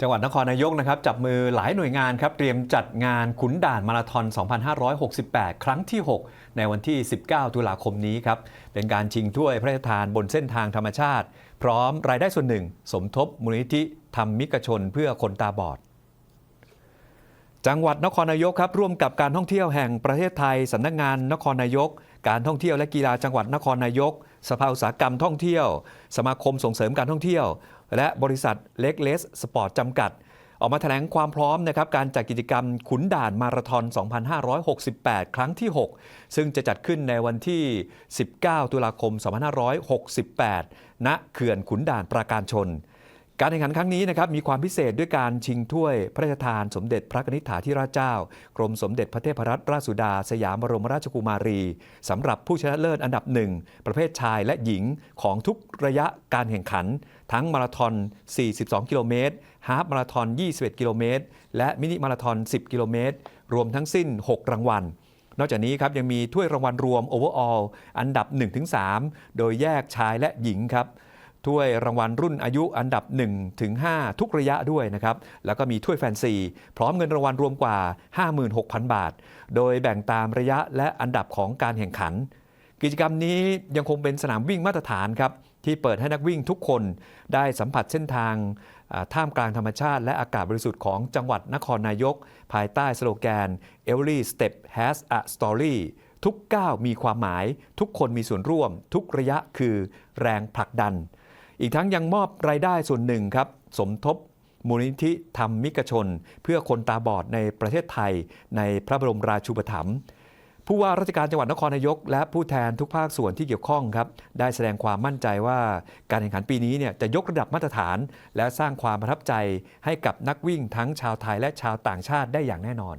จังหวัดนครนายกนะครับจับมือหลายหน่วยงานครับเตรียมจัดงานขุนด่านมาราธอน 2568 ครั้งที่ 6 ในวันที่ 19 ตุลาคมนี้ครับเป็นการชิงถ้วยพระราชทานบนเส้นทางธรรมชาติ พร้อมรายได้ส่วนหนึ่ง สมทบมูลนิธิธรรมมิกชนเพื่อคนตาบอด จังหวัดนครนายกครับร่วมกับการท่องเที่ยวแห่งประเทศไทยสำนักงานนครนายก การท่องเที่ยวและกีฬาจังหวัดนครนายก สภาอุตสาหกรรมท่องเที่ยว สมาคมส่งเสริมการท่องเที่ยว และบริษัทเล็กเลสสปอร์ตจำกัด ออกมาแถลงความพร้อมนะครับการจัดกิจกรรมขุนด่านมาราธอน 2568 ครั้งที่ 6 ซึ่งจะจัดขึ้นในวันที่ 19 ตุลาคม 2568 ณ เขื่อนขุนด่านปราการชน การแข่งขันครั้งนี้นะครับมีความพิเศษด้วยการชิงถ้วยพระราชทานสมเด็จพระนิธิถาธิราชเจ้า กรมสมเด็จพระเทพรัตนราชสุดา สยามบรมราชกุมารีสำหรับผู้ชนะเลิศอันดับหนึ่งประเภทชายและหญิงของทุกระยะการแข่งขัน ทั้งมาราธอน 42 กิโลเมตรฮาฟมาราธอน 21 กิโลเมตร และมินิมาราธอน 10 กิโลเมตร รวมทั้งสิ้น 6 รางวัลนอกจากนี้ครับยังมีถ้วยรางวัลรวมโอเวอร์ออลอันดับ 1-3 โดยแยกชายและหญิงครับ ถ้วยรางวัลรุ่นอายุอันดับ1ถึง5ทุกระยะด้วยนะครับ แล้วก็มีถ้วยแฟนซี พร้อมเงินรางวัลรวมกว่า 56,000 บาท โดยแบ่งตามระยะและอันดับของการแข่งขัน กิจกรรมนี้ยังคงเป็นสนามวิ่งมาตรฐานครับที่เปิดให้นักวิ่งทุกคนได้สัมผัสเส้นทางท่ามกลางธรรมชาติและอากาศบริสุทธิ์ของจังหวัดนครนายก ภายใต้สโลแกน Every step has a story ทุกก้าวมีความหมาย ทุกคนมีส่วนร่วม ทุกระยะคือแรงผลักดัน อีกทั้งยังมอบรายได้ส่วนหนึ่งครับสมทบมูลนิธิธรรมมิกชน เพื่อคนตาบอดในประเทศไทย ในพระบรมราชูปถัมภ์ผู้ว่าราชการจังหวัดนครนายก และผู้แทนทุกภาคส่วนที่เกี่ยวข้องครับได้แสดงความมั่นใจว่าการแข่งขันปีนี้เนี่ยจะยกระดับมาตรฐาน และสร้างความประทับใจให้กับนักวิ่งทั้งชาวไทยและชาวต่างชาติได้อย่างแน่นอน